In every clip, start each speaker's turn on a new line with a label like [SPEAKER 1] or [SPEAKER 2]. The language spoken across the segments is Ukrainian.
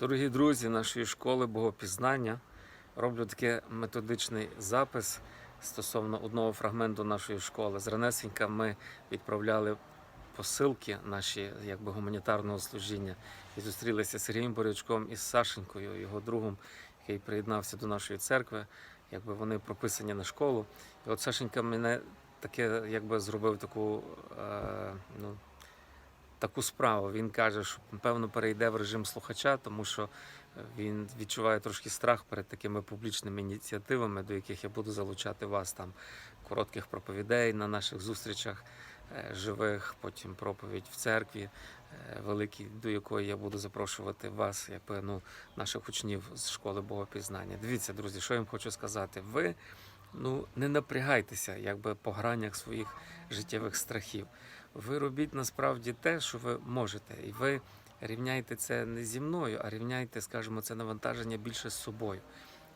[SPEAKER 1] Дорогі друзі нашої школи богопізнання, роблю такий методичний запис стосовно одного фрагменту нашої школи. Зранесенька ми відправляли посилки наші якби гуманітарного служіння і зустрілися з Сергієм Борячком і з Сашенькою, його другом, який приєднався до нашої церкви. Якби вони прописані на школу. І от Сашенька мене таке якби зробив таку. Е, ну, таку справу. Він каже, що певно перейде в режим слухача, тому що він відчуває трошки страх перед такими публічними ініціативами, до яких я буду залучати вас там коротких проповідей на наших зустрічах е, живих, потім проповідь в церкві е, великій, до якої я буду запрошувати вас, якби ну наших учнів з школи богопізнання. Дивіться, друзі, що я вам хочу сказати. Ви ну не напрягайтеся, якби по гранях своїх життєвих страхів ви робіть насправді те, що ви можете, і ви рівняйте це не зі мною, а рівняйте, скажімо, це навантаження більше з собою.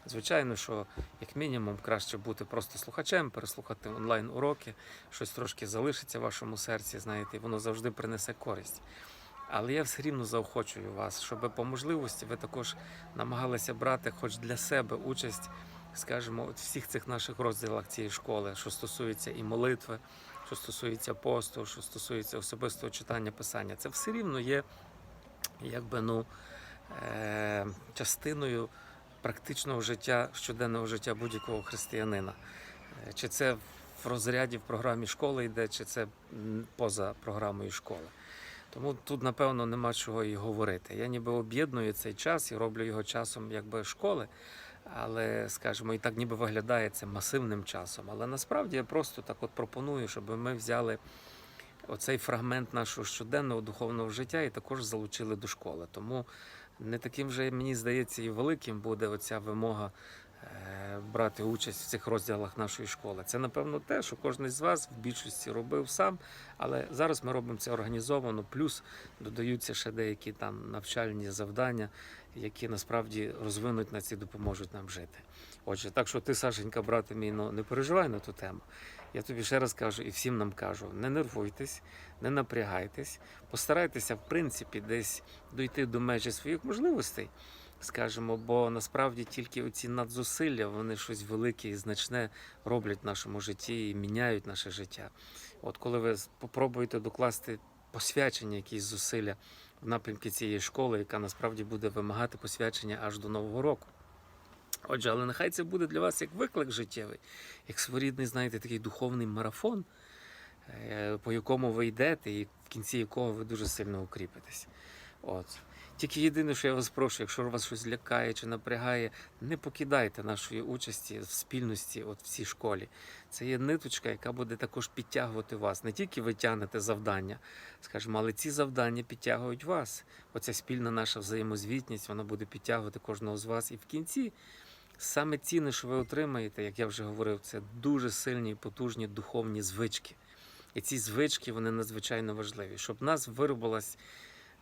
[SPEAKER 1] Звичайно, що як мінімум краще бути просто слухачем, переслухати онлайн уроки, щось трошки залишиться в вашому серці, знаєте, і воно завжди принесе користь. Але я все рівно заохочую вас, щоб по можливості ви також намагалися брати хоч для себе участь, скажімо, от всіх цих наших розділах цієї школи, що стосується і молитви, що стосується посту, що стосується особистого читання писання. Це все рівно є якби ну е- частиною практичного життя, щоденного життя будь-якого християнина. Е, Чи це в розряді в програмі школи йде, чи це поза програмою школи. Тому тут, напевно, нема чого і говорити. Я ніби об'єдную цей час і роблю його часом якби школи, але, скажімо, і так ніби виглядає це масивним часом. Але насправді я просто так от пропоную, щоб ми взяли оцей фрагмент нашого щоденного духовного життя і також залучили до школи. Тому не таким вже, мені здається, і великим буде оця вимога брати участь в цих розділах нашої школи. Це, напевно, те, що кожен з вас в більшості робив сам, але зараз ми робимо це організовано, плюс додаються ще деякі там навчальні завдання, які насправді розвинуть нас і допоможуть нам жити. Отже, так що ти, Сашенька, брате мій, ну не переживай на ту тему. Я тобі ще раз кажу і всім нам кажу: не нервуйтесь, не напрягайтесь, постарайтеся, в принципі, десь дойти до межі своїх можливостей, скажімо, бо насправді тільки оці надзусилля, вони щось велике і значне роблять в нашому житті і міняють наше життя. От коли ви спробуєте докласти посвячення, якісь зусилля в напрямки цієї школи, яка насправді буде вимагати посвячення аж до Нового року. Отже, але нехай це буде для вас як виклик життєвий, як своєрідний, знаєте, такий духовний марафон, е, по якому ви йдете, і в кінці якого ви дуже сильно укріпитесь. От. Тільки єдине, що я вас прошу, якщо вас щось лякає чи напрягає, не покидайте нашої участі в спільності от в цій школі. Це є ниточка, яка буде також підтягувати вас. Не тільки ви тягнете завдання, скажімо, але ці завдання підтягують вас. Оця спільна наша взаємозвітність, вона буде підтягувати кожного з вас. І в кінці саме цінне, що ви отримаєте, як я вже говорив, це дуже сильні і потужні духовні звички. І ці звички вони надзвичайно важливі, щоб в нас виробилась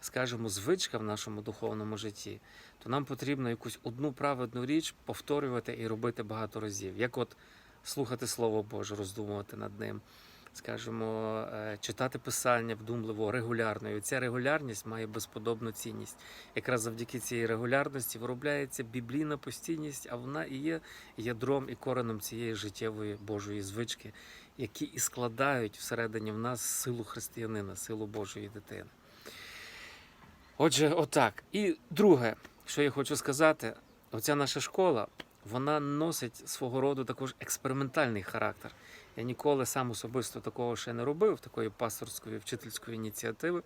[SPEAKER 1] скажімо, звичка в нашому духовному житті, то нам потрібно якусь одну праведну річ повторювати і робити багато разів. Як от слухати Слово Боже, роздумувати над ним, скажімо, е, читати писання вдумливо, регулярно. І ця регулярність має безподобну цінність. Якраз завдяки цій регулярності виробляється біблійна постійність, а вона і є ядром і кореном цієї життєвої Божої звички, які і складають всередині в нас силу християнина, силу Божої дитини. Отже, отак. І друге, що я хочу сказати, оця наша школа, вона носить свого роду також експериментальний характер. Я ніколи сам особисто такого ще не робив, такої пасторської вчительської ініціативи.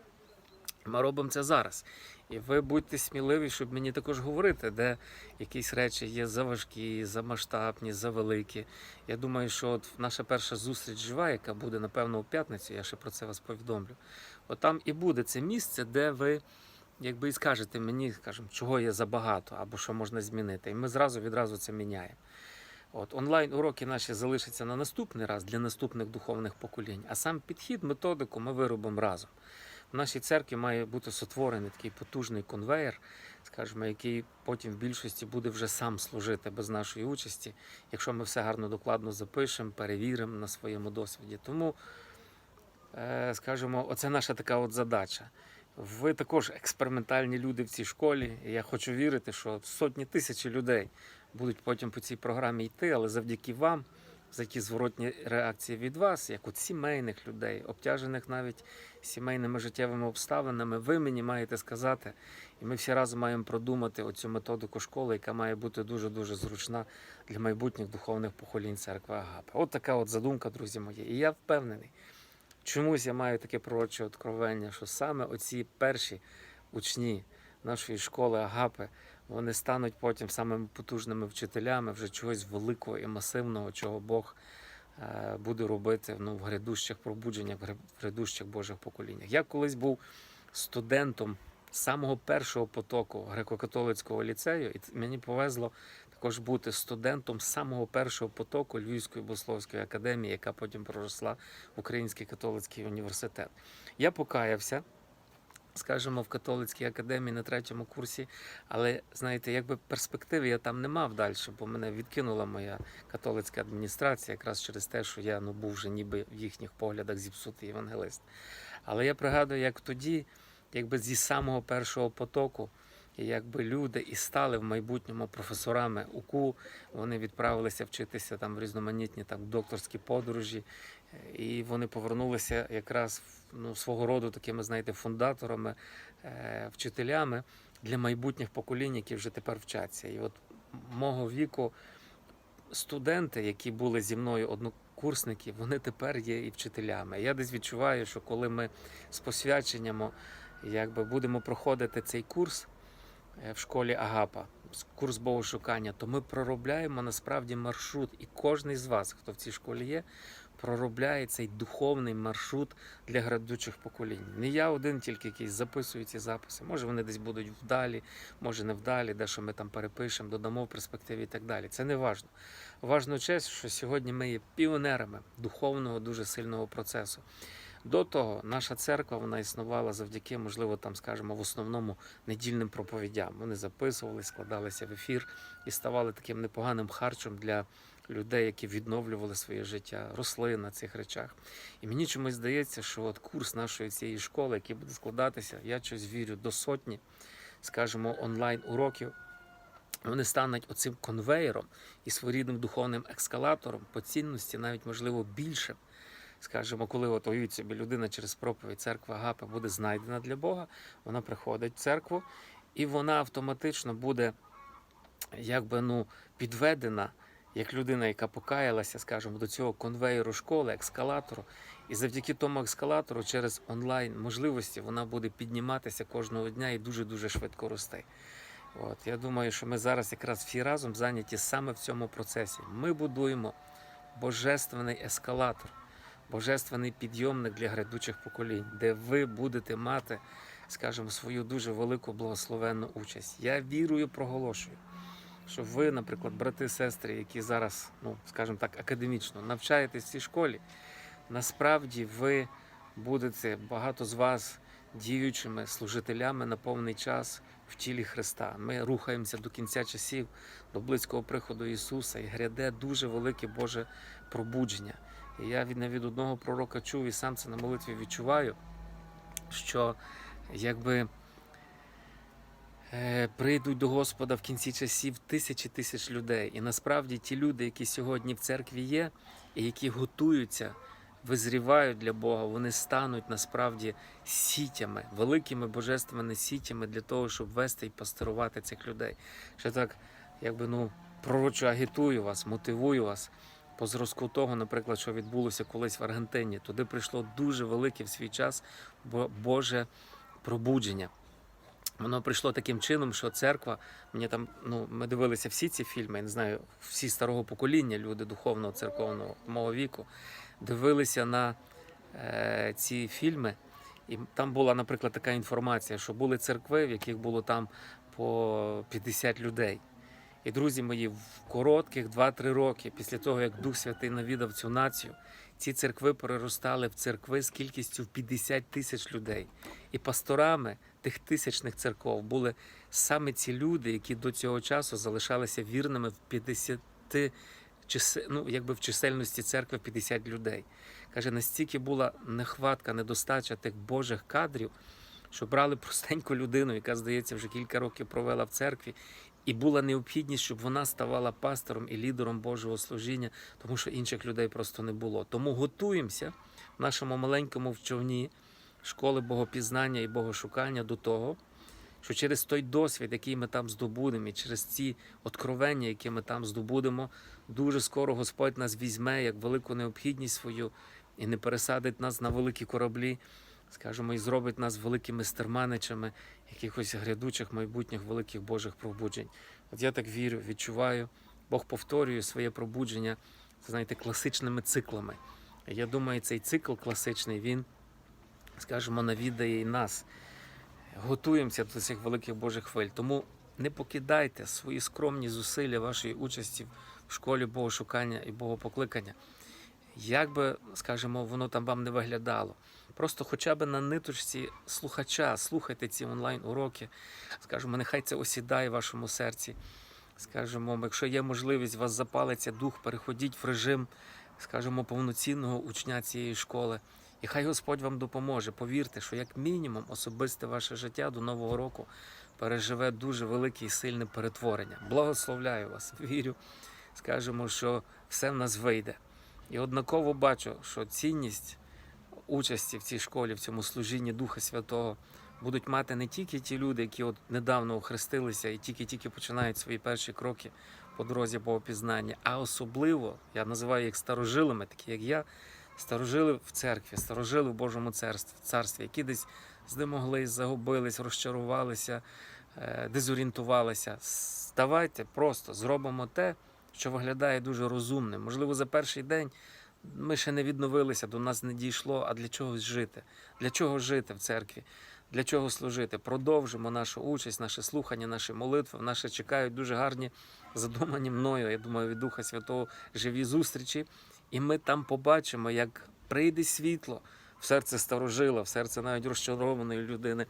[SPEAKER 1] Ми робимо це зараз. І ви будьте сміливі, щоб мені також говорити, де якісь речі є заважкі, замасштабні, завеликі. Я думаю, що от наша перша зустріч жива, яка буде, напевно, у п'ятницю, я ще про це вас повідомлю. От там і буде це місце, де ви якби і скажете мені, скажімо, чого є забагато або що можна змінити. І ми зразу відразу це міняємо. От онлайн уроки наші залишаться на наступний раз для наступних духовних поколінь, а сам підхід, методику ми виробимо разом. В нашій церкві має бути сотворений такий потужний конвейер, скажімо, який потім в більшості буде вже сам служити без нашої участі, якщо ми все гарно докладно запишемо, перевіримо на своєму досвіді. Тому, е, скажімо, оце наша така от задача. Ви також експериментальні люди в цій школі. І я хочу вірити, що сотні тисячі людей будуть потім по цій програмі йти, але завдяки вам, за ті зворотні реакції від вас, як от сімейних людей, обтяжених навіть сімейними життєвими обставинами, ви мені маєте сказати, і ми всі разом маємо продумати оцю методику школи, яка має бути дуже дуже зручна для майбутніх духовних поколінь церкви Агапи. От така от задумка, друзі мої. І я впевнений. Чомусь я маю таке пророче откровення, що саме оці перші учні нашої школи Агапи, вони стануть потім самими потужними вчителями вже чогось великого і масивного, чого Бог е, буде робити ну, в грядущих пробудженнях, в гря- грядущих Божих поколіннях. Я колись був студентом самого першого потоку греко-католицького ліцею, і мені повезло також бути студентом самого першого потоку Львівської богословської академії, яка потім проросла в Український католицький університет. Я покаявся, скажімо, в католицькій академії на третьому курсі, але знаєте, якби перспективи я там не мав далі, бо мене відкинула моя католицька адміністрація, якраз через те, що я ну, був вже ніби в їхніх поглядах зіпсутий євангелист. Але я пригадую, як тоді, якби зі самого першого потоку. І якби люди і стали в майбутньому професорами УКУ, вони відправилися вчитися там в різноманітні так, докторські подорожі, і вони повернулися якраз ну, свого роду такими, знаєте, фундаторами, е, вчителями для майбутніх поколінь, які вже тепер вчаться. І от мого віку студенти, які були зі мною однокурсники, вони тепер є і вчителями. Я десь відчуваю, що коли ми з посвяченням якби будемо проходити цей курс в школі Агапа, курс богошукання, то ми проробляємо насправді маршрут, і кожен з вас, хто в цій школі є, проробляє цей духовний маршрут для грядучих поколінь. Не я один тільки якийсь записую ці записи. Може вони десь будуть вдалі, може не вдалі, дещо ми там перепишемо, додамо в перспективі і так далі. Це не важно. Важно честь, що сьогодні ми є піонерами духовного дуже сильного процесу. До того наша церква вона існувала завдяки, можливо, там, скажімо, в основному недільним проповідям. Вони записували, складалися в ефір і ставали таким непоганим харчом для людей, які відновлювали своє життя, росли на цих речах. І мені чомусь здається, що от курс нашої цієї школи, який буде складатися, я щось вірю до сотні, скажімо, онлайн уроків. Вони стануть оцим конвейером і своєрідним духовним ескалатором по цінності, навіть можливо більшим. Скажімо, коли от уявіть собі людина через проповідь церква Агапи буде знайдена для Бога, вона приходить в церкву, і вона автоматично буде якби ну підведена як людина, яка покаялася, скажімо, до цього конвейеру школи, ескалатору. І завдяки тому ескалатору через онлайн можливості вона буде підніматися кожного дня і дуже дуже швидко рости. От я думаю, що ми зараз якраз всі разом зайняті саме в цьому процесі. Ми будуємо божественний ескалатор, божественний підйомник для грядучих поколінь, де ви будете мати, скажімо, свою дуже велику благословенну участь. Я вірую, проголошую, що ви, наприклад, брати, сестри, які зараз, ну скажімо так, академічно навчаєтесь в цій школі, насправді ви будете багато з вас діючими служителями на повний час в тілі Христа. Ми рухаємося до кінця часів, до близького приходу Ісуса, і гряде дуже велике Боже пробудження. Я від від одного пророка чув і сам це на молитві відчуваю, що якби е, прийдуть до Господа в кінці часів тисячі тисяч людей. І насправді ті люди, які сьогодні в церкві є, і які готуються, визрівають для Бога, вони стануть насправді сітями, великими божественними сітями для того, щоб вести і пасторувати цих людей. Ще так, якби ну пророчо агітую вас, мотивую вас. По зразку того, наприклад, що відбулося колись в Аргентині, туди прийшло дуже велике в свій час Боже пробудження. Воно прийшло таким чином, що церква, мені там, ну, ми дивилися всі ці фільми, я не знаю, всі старого покоління, люди духовного, церковного мого віку, дивилися на е, ці фільми. І там була, наприклад, така інформація, що були церкви, в яких було там по 50 людей. І друзі мої, в коротких 2-3 роки після того, як Дух Святий навідав цю націю, ці церкви переростали в церкви з кількістю в 50 тисяч людей. І пасторами тих тисячних церков були саме ці люди, які до цього часу залишалися вірними в 50 чисе- ну, якби в чисельності церкви 50 людей. Каже, настільки була нехватка, недостача тих Божих кадрів, що брали простеньку людину, яка, здається, вже кілька років провела в церкві, і була необхідність, щоб вона ставала пастором і лідером Божого служіння, тому що інших людей просто не було. Тому готуємося в нашому маленькому вчовні школи богопізнання і богошукання до того, що через той досвід, який ми там здобудемо, і через ці откровення, які ми там здобудемо, дуже скоро Господь нас візьме як велику необхідність свою і не пересадить нас на великі кораблі, скажімо, і зробить нас великими стерманичами якихось грядучих майбутніх великих Божих пробуджень. От я так вірю, відчуваю, Бог повторює своє пробудження, знаєте, класичними циклами. Я думаю, цей цикл класичний, він, скажімо, навідає і нас. Готуємося до цих великих Божих хвиль. Тому не покидайте свої скромні зусилля вашої участі в школі богошукання і богопокликання. Як би, скажімо, воно там вам не виглядало. Просто хоча б на ниточці слухача слухайте ці онлайн-уроки. Скажімо, нехай це осідає в вашому серці. Скажімо, якщо є можливість, вас запалиться дух, переходіть в режим, скажімо, повноцінного учня цієї школи. І хай Господь вам допоможе. Повірте, що як мінімум особисте ваше життя до Нового року переживе дуже велике і сильне перетворення. Благословляю вас, вірю, скажемо, що все в нас вийде. І однаково бачу, що цінність участі в цій школі, в цьому служінні Духа Святого будуть мати не тільки ті люди, які от недавно охрестилися і тільки-тільки починають свої перші кроки по дорозі богопізнання, а особливо я називаю їх старожилами, такі як я, старожили в церкві, старожили в Божому царстві, царстві, які десь знемоглись, загубились, розчарувалися, е, дезорієнтувалися. Давайте просто зробимо те, що виглядає дуже розумним. Можливо, за перший день ми ще не відновилися, до нас не дійшло. А для чого жити? Для чого жити в церкві? Для чого служити? Продовжимо нашу участь, наше слухання, наші молитви. Наші чекають дуже гарні задумані мною. Я думаю, від Духа Святого живі зустрічі. І ми там побачимо, як прийде світло в серце старожила, в серце навіть розчарованої людини.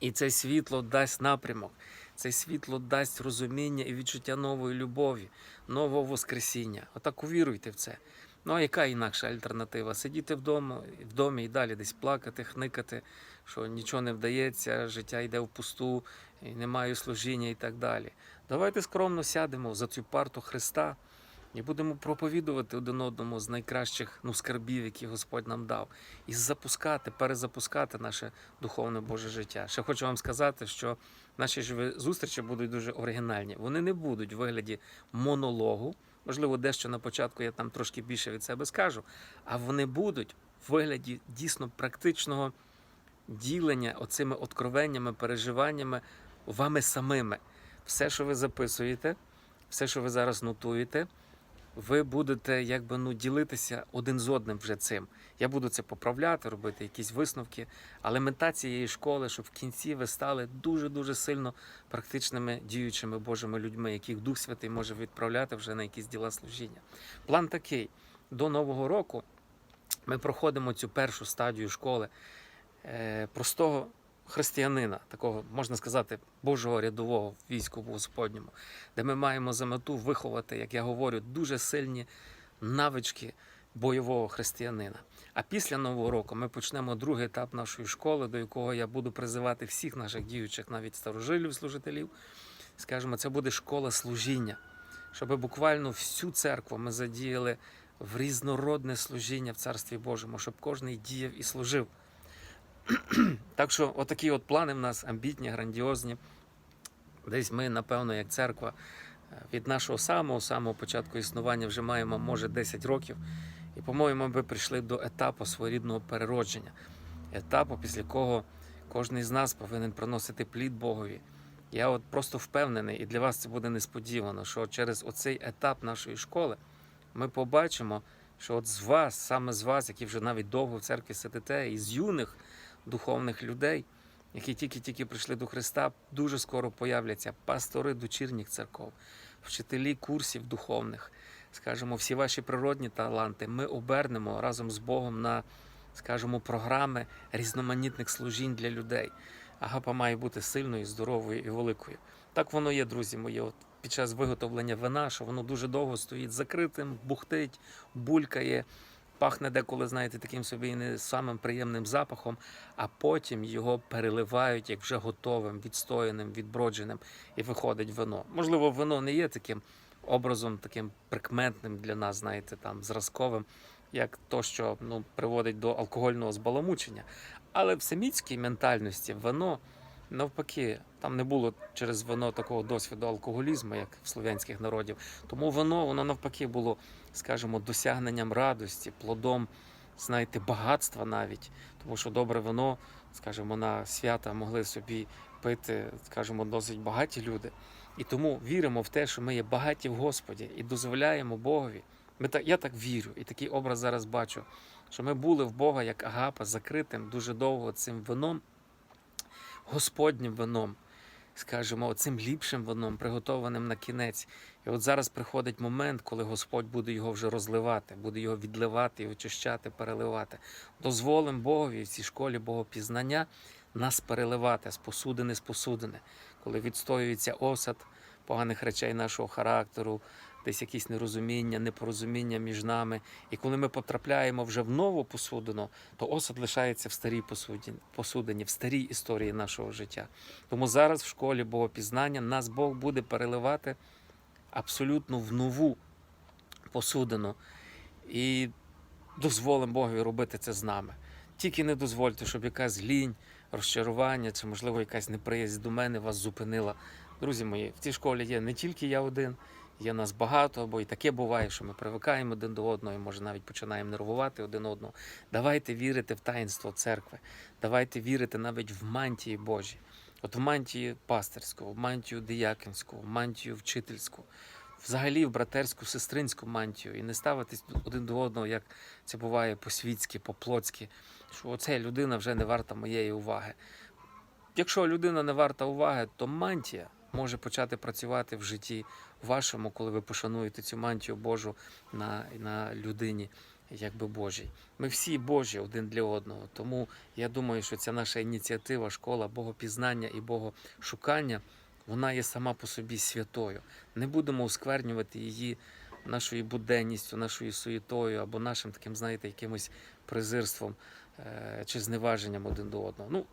[SPEAKER 1] І це світло дасть напрямок, це світло дасть розуміння і відчуття нової любові, нового Воскресіння. Отак увіруйте в це. Ну а яка інакша альтернатива? Сидіти вдома, в домі і далі десь плакати, хникати, що нічого не вдається, життя йде впусту, і немає служіння і так далі. Давайте скромно сядемо за цю парту Христа і будемо проповідувати один одному з найкращих ну, скарбів, які Господь нам дав, і запускати, перезапускати наше духовне Боже життя. Ще хочу вам сказати, що наші зустрічі будуть дуже оригінальні. Вони не будуть в вигляді монологу. Можливо, дещо на початку я там трошки більше від себе скажу, а вони будуть в вигляді дійсно практичного ділення оцими откровеннями, переживаннями вами самими. Все, що ви записуєте, все, що ви зараз нотуєте, ви будете якби ну ділитися один з одним вже цим. Я буду це поправляти, робити якісь висновки. Але мета цієї школи, щоб в кінці ви стали дуже дуже сильно практичними діючими Божими людьми, яких Дух Святий може відправляти вже на якісь діла служіння. План такий: до Нового року ми проходимо цю першу стадію школи е, простого християнина, такого можна сказати, Божого рядового війську Господньому, де ми маємо за мету виховати, як я говорю, дуже сильні навички бойового християнина. А після нового року ми почнемо другий етап нашої школи, до якого я буду призивати всіх наших діючих, навіть старожилів, служителів. Скажімо, це буде школа служіння, щоб буквально всю церкву ми задіяли в різнородне служіння в Царстві Божому, щоб кожен діяв і служив. Так що, отакі от плани в нас амбітні, грандіозні. Десь ми, напевно, як церква, е, від нашого самого самого початку існування вже маємо, може, 10 років. І, по-моєму, ми прийшли до етапу своєрідного переродження, етапу, після якого кожен з нас повинен приносити плід Богові. Я от просто впевнений, і для вас це буде несподівано, що через оцей етап нашої школи ми побачимо, що от з вас, саме з вас, які вже навіть довго в церкві сидите, і з юних духовних людей, які тільки-тільки прийшли до Христа, дуже скоро появляться пастори дочірніх церков, вчителі курсів духовних. Скажімо, всі ваші природні таланти ми обернемо разом з Богом на, скажімо, програми різноманітних служінь для людей. Агапа має бути сильною, здоровою і великою. Так воно є, друзі мої. От під час виготовлення вина, що воно дуже довго стоїть закритим, бухтить, булькає. Пахне деколи, знаєте, таким собі не самим приємним запахом, а потім його переливають як вже готовим, відстояним, відбродженим, і виходить вино. Можливо, вино не є таким образом, таким прикметним для нас, знаєте, там зразковим, як то, що ну, приводить до алкогольного збаламучення. Але в семітській ментальності вино навпаки, там не було через вино такого досвіду алкоголізму, як в слов'янських народів. Тому вино, воно навпаки було, скажімо, досягненням радості, плодом, знаєте, багатства навіть. Тому що добре вино, скажімо, на свята могли собі пити, скажімо, досить багаті люди. І тому віримо в те, що ми є багаті в Господі і дозволяємо Богові. Ми так, я так вірю, і такий образ зараз бачу, що ми були в Бога як агапа закритим дуже довго цим вином, Господнім вином, скажімо, цим ліпшим вином, приготованим на кінець. І от зараз приходить момент, коли Господь буде його вже розливати, буде його відливати, очищати, переливати. Дозволимо Богові в цій школі Богопізнання нас переливати з посудини з посудини, коли відстоюється осад поганих речей нашого характеру, десь якісь нерозуміння, непорозуміння між нами. І коли ми потрапляємо вже в нову посудину, то осад лишається в старій посудині, в старій історії нашого життя. Тому зараз в школі Богопізнання нас Бог буде переливати абсолютно в нову посудину. І дозволимо Богові робити це з нами. Тільки не дозвольте, щоб якась лінь, розчарування чи, можливо, якась неприязнь до мене вас зупинила. Друзі мої, в цій школі є не тільки я один, є нас багато, бо і таке буває, що ми привикаємо один до одного, і може навіть починаємо нервувати один одного. Давайте вірити в таїнство церкви, давайте вірити навіть в мантії Божі. От в мантії пастирську, в мантію дияконську, в мантію вчительську, взагалі в братерську, сестринську мантію, і не ставитись один до одного, як це буває по-світськи, по-плотськи, що оця людина вже не варта моєї уваги. Якщо людина не варта уваги, то мантія може почати працювати в житті вашому, коли ви пошануєте цю мантію Божу на, на людині, якби Божій. Ми всі Божі один для одного. Тому я думаю, що ця наша ініціатива, школа богопізнання і богошукання, вона є сама по собі святою. Не будемо усквернювати її нашою буденністю, нашою суєтою або нашим таким, знаєте, якимось презирством е- чи зневаженням один до одного. Ну,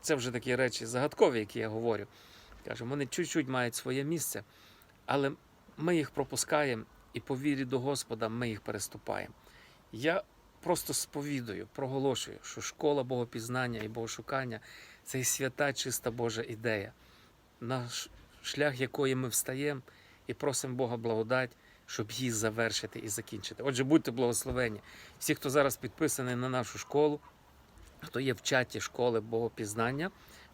[SPEAKER 1] це вже такі речі загадкові, які я говорю. Кажемо, вони чуть-чуть мають своє місце, але ми їх пропускаємо і по вірі до Господа ми їх переступаємо. Я просто сповідую, проголошую, що школа богопізнання і богошукання це і свята, чиста Божа ідея, на шлях якої ми встаємо і просимо Бога благодать, щоб її завершити і закінчити. Отже, будьте благословені. Всі, хто зараз підписаний на нашу школу, хто є в чаті школи богопізнання,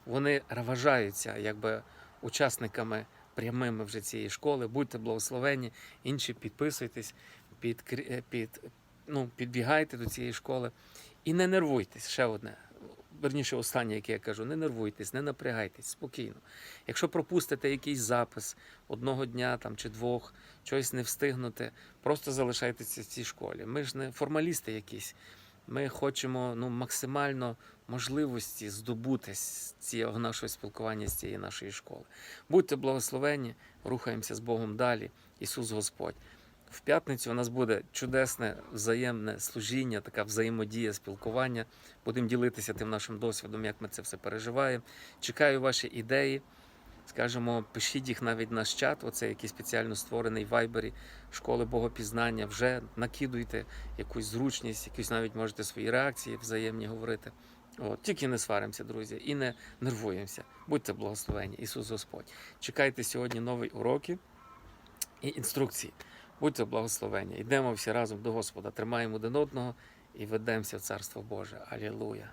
[SPEAKER 1] вони вважаються якби учасниками прямими вже цієї школи. Будьте благословені, інші підписуйтесь, під, під, ну, підбігайте до цієї школи і не нервуйтесь. Ще одне. Верніше, останнє, яке я кажу, не нервуйтесь, не напрягайтесь, спокійно. Якщо пропустите якийсь запис одного дня там, чи двох, щось не встигнути, просто залишайтеся в цій школі. Ми ж не формалісти якісь. Ми хочемо ну, максимально можливості здобути цього нашого спілкування з цієї нашої школи. Будьте благословені, рухаємося з Богом далі. Ісус Господь. В п'ятницю у нас буде чудесне взаємне служіння, така взаємодія, спілкування. Будемо ділитися тим нашим досвідом, як ми це все переживаємо. Чекаю ваші ідеї. Скажімо, пишіть їх навіть в наш чат, оце який спеціально створений в Вайбері школи богопізнання. Вже накидуйте якусь зручність, якісь навіть можете свої реакції взаємні говорити. От, тільки не сваримося, друзі, і не нервуємося. Будьте благословені, Ісус Господь. Чекайте сьогодні нові уроки і інструкції. Будьте благословені. Йдемо всі разом до Господа, тримаємо один одного і ведемося в Царство Боже. Алілуя!